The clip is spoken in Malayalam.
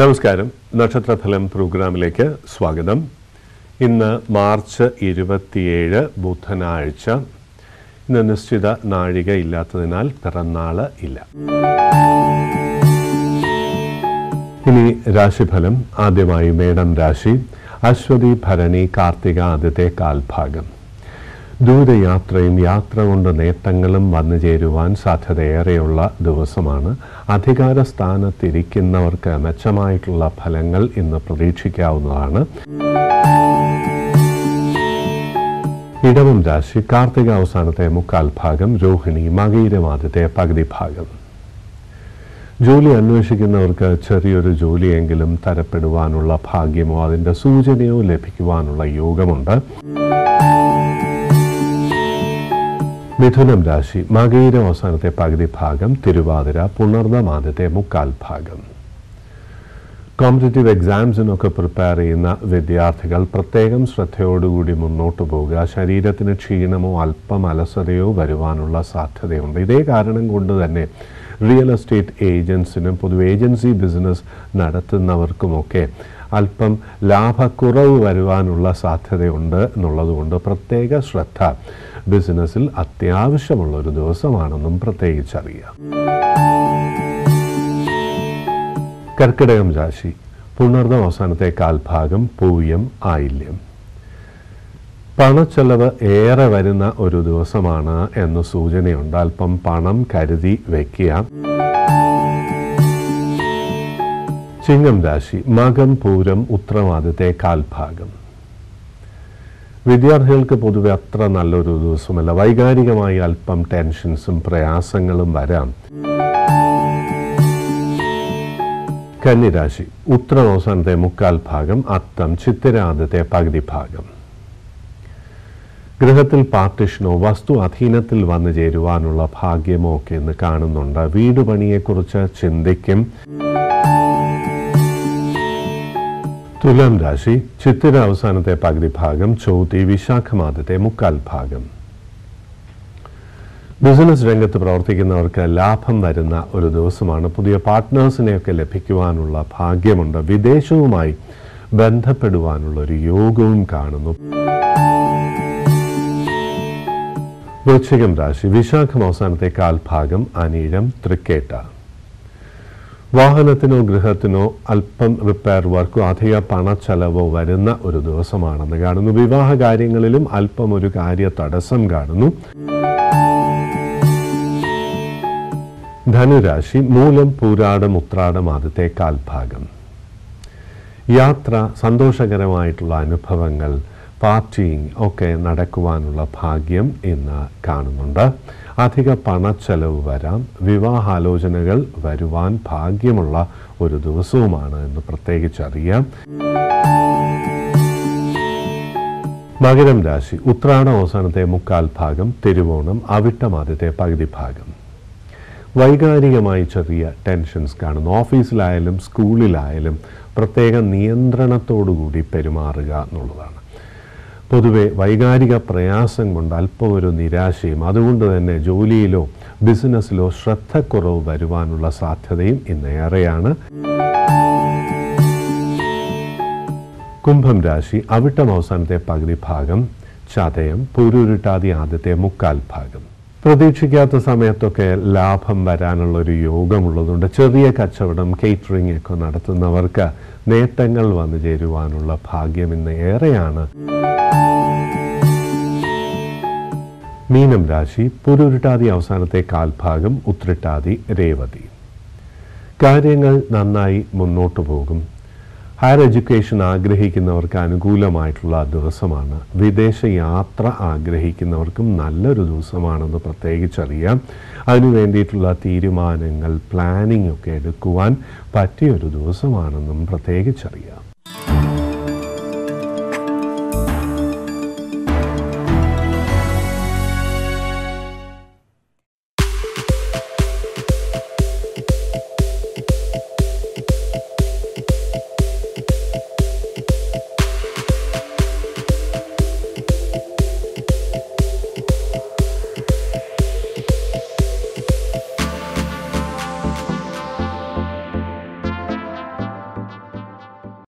നമസ്കാരം. നക്ഷത്രഫലം പ്രോഗ്രാമിലേക്ക് സ്വാഗതം. ഇന്ന് മാർച്ച് ഇരുപത്തിയേഴ് ബുധനാഴ്ച. ഇന്ന് നിശ്ചിത നാഴിക ഇല്ലാത്തതിനാൽ പിറന്നാൾ ഇല്ല. ഇനി രാശിഫലം. ആദ്യമായി മേടം രാശി. അശ്വതി ഭരണി കാർത്തിക ആദ്യത്തെ കാൽഭാഗം. ദൂരയാത്രയും യാത്ര കൊണ്ട് നേട്ടങ്ങളും വന്നു ചേരുവാൻ സാധ്യതയേറെയുള്ള ദിവസമാണ്. അധികാര സ്ഥാനത്തിരിക്കുന്നവർക്ക് മെച്ചമായിട്ടുള്ള ഫലങ്ങൾ ഇന്ന് പ്രതീക്ഷിക്കാവുന്നതാണ്. ഇടവം രാശി കാർത്തിക അവസാനത്തെ മുക്കാൽ ഭാഗം രോഹിണി മകയിരം ആദ്യത്തെ പകുതി ഭാഗം. ജോലി അന്വേഷിക്കുന്നവർക്ക് ചെറിയൊരു ജോലിയെങ്കിലും തരപ്പെടുവാനുള്ള ഭാഗ്യമോ അതിന്റെ സൂചനയോ ലഭിക്കുവാനുള്ള യോഗമുണ്ട്. മിഥുനം രാശി മകയിരം അവസാനത്തെ പകുതി ഭാഗം തിരുവാതിര പുണർന്നം മുക്കാൽ ഭാഗം. കോമ്പറ്റേറ്റീവ് എക്സാംസിനൊക്കെ പ്രിപ്പയർ ചെയ്യുന്ന വിദ്യാർത്ഥികൾ പ്രത്യേകം ശ്രദ്ധയോടുകൂടി മുന്നോട്ട് പോകുക ശരീരത്തിന് ക്ഷീണമോ അല്പം അലസതയോ വരുവാനുള്ള സാധ്യതയുണ്ട്. ഇതേ കാരണം കൊണ്ട് തന്നെ റിയൽ എസ്റ്റേറ്റ് ഏജൻസിനും പൊതുവെ ഏജൻസി ബിസിനസ് നടത്തുന്നവർക്കുമൊക്കെ അല്പം ലാഭക്കുറവ് വരുവാനുള്ള സാധ്യതയുണ്ട് എന്നുള്ളതുകൊണ്ട് പ്രത്യേക ശ്രദ്ധ ബിസിനസ്സിൽ അത്യാവശ്യമുള്ള ഒരു ദിവസമാണെന്നും പ്രത്യേകിച്ചറിയാം. കർക്കിടകം രാശി പുണർന്ന അവസാനത്തെ കാൽഭാഗം പൂയം ആയില്യം. പണച്ചെലവ് ഏറെ വരുന്ന ഒരു ദിവസമാണ് എന്ന് സൂചനയുണ്ട്. അല്പം പണം കരുതി വയ്ക്കുക ചിങ്ങം രാശി മകം പൂരം ഉത്തരവാദിത്തെ കാൽഭാഗം. വിദ്യാർത്ഥികൾക്ക് പൊതുവെ അത്ര നല്ലൊരു ദിവസമല്ല. വൈകാരികമായി അല്പം ടെൻഷൻസും പ്രയാസങ്ങളും വരാം. കന്നിരാശി ഉത്തരവസാനത്തെ മുക്കാൽ ഭാഗം അത്തം ചിത്തിരാദ്യത്തെ പകുതി ഭാഗം. ഗൃഹത്തിൽ പാർട്ടിഷനോ വസ്തു അധീനത്തിൽ വന്നു ചേരുവാനുള്ള ഭാഗ്യമോ ഒക്കെ ഇന്ന് കാണുന്നുണ്ട്. വീട് പണിയെക്കുറിച്ച് ചിന്തിക്കും. തുലാം രാശി ചിത്തിര അവസാനത്തെ പകുതി ഭാഗം ചോതി വിശാഖമാദത്തെ മുക്കാൽ ഭാഗം. ബിസിനസ് രംഗത്ത് പ്രവർത്തിക്കുന്നവർക്ക് ലാഭം വരുന്ന ഒരു ദിവസമാണ്. പുതിയ പാർട്ട്നേഴ്സിനെയൊക്കെ ലഭിക്കുവാനുള്ള ഭാഗ്യമുണ്ട്. വിദേശവുമായി ബന്ധപ്പെടുവാനുള്ള ഒരു യോഗവും കാണുന്നു. വൃശ്ചികം രാശി വിശാഖം അവസാനത്തെ കാൽഭാഗം അനീഴം തൃക്കേട്ട. വാഹനത്തിനോ ഗൃഹത്തിനോ അല്പം റിപ്പയർ വർക്കോ അധിക പണച്ചെലവോ വരുന്ന ഒരു ദിവസമാണെന്ന് കാണുന്നു. വിവാഹ കാര്യങ്ങളിലും അല്പം ഒരു കാര്യ തടസ്സം കാണുന്നു. ധനുരാശി മൂലം പൂരാടം ഉത്രാടം ആദ്യത്തെ കാൽഭാഗം. യാത്ര സന്തോഷകരമായിട്ടുള്ള അനുഭവങ്ങൾ പാർട്ടിങ് ഒക്കെ നടക്കുവാനുള്ള ഭാഗ്യം ഇന്ന് കാണുന്നുണ്ട്. അധിക പണച്ചെലവ് വരാം. വിവാഹാലോചനകൾ വരുവാൻ ഭാഗ്യമുള്ള ഒരു ദിവസവുമാണ് എന്ന് പ്രത്യേകിച്ചറിയാം മകരം രാശി ഉത്രാട അവസാനത്തെ മുക്കാൽ ഭാഗം തിരുവോണം അവിട്ടം ആദ്യത്തെ പകുതി ഭാഗം. വൈകാരികമായി ചെറിയ ടെൻഷൻസ് കാണുന്നു. ഓഫീസിലായാലും സ്കൂളിലായാലും പ്രത്യേക നിയന്ത്രണത്തോടുകൂടി പെരുമാറുക എന്നുള്ളതാണ്. പൊതുവെ വൈകാരിക പ്രയാസം കൊണ്ട് അല്പം ഒരു നിരാശയും അതുകൊണ്ട് തന്നെ ജോലിയിലോ ബിസിനസ്സിലോ ശ്രദ്ധക്കുറവ് വരുവാനുള്ള സാധ്യതയും ഇന്ന് ഏറെയാണ്. കുംഭം രാശി അവിട്ടം അവസാനത്തെ പകുതി ഭാഗം ചതയം പൊരുരുട്ടാതി ആദ്യത്തെ മുക്കാൽ ഭാഗം. പ്രതീക്ഷിക്കാത്ത സമയത്തൊക്കെ ലാഭം വരാനുള്ള ഒരു യോഗമുള്ളതുകൊണ്ട് ചെറിയ കച്ചവടം കേറ്ററിംഗ് ഒക്കെ നടത്തുന്നവർക്ക് നേട്ടങ്ങൾ വന്നു ചേരുവാനുള്ള ഭാഗ്യം ഇന്ന് ഏറെയാണ്. മീനം രാശി പുരുരുട്ടാതി അവസാനത്തെ കാൽഭാഗം ഉത്രട്ടാതി രേവതി. കാര്യങ്ങൾ നന്നായി മുന്നോട്ടു പോകും. ഹയർ എഡ്യൂക്കേഷൻ ആഗ്രഹിക്കുന്നവർക്ക് അനുകൂലമായിട്ടുള്ള ദിവസമാണ്. വിദേശ യാത്ര ആഗ്രഹിക്കുന്നവർക്കും നല്ലൊരു ദിവസമാണെന്ന് പ്രത്യേകിച്ചറിയാം. അതിനു വേണ്ടിയിട്ടുള്ള തീരുമാനങ്ങൾ പ്ലാനിംഗ് ഒക്കെ എടുക്കുവാൻ പറ്റിയൊരു ദിവസമാണെന്നും പ്രത്യേകിച്ചറിയാം.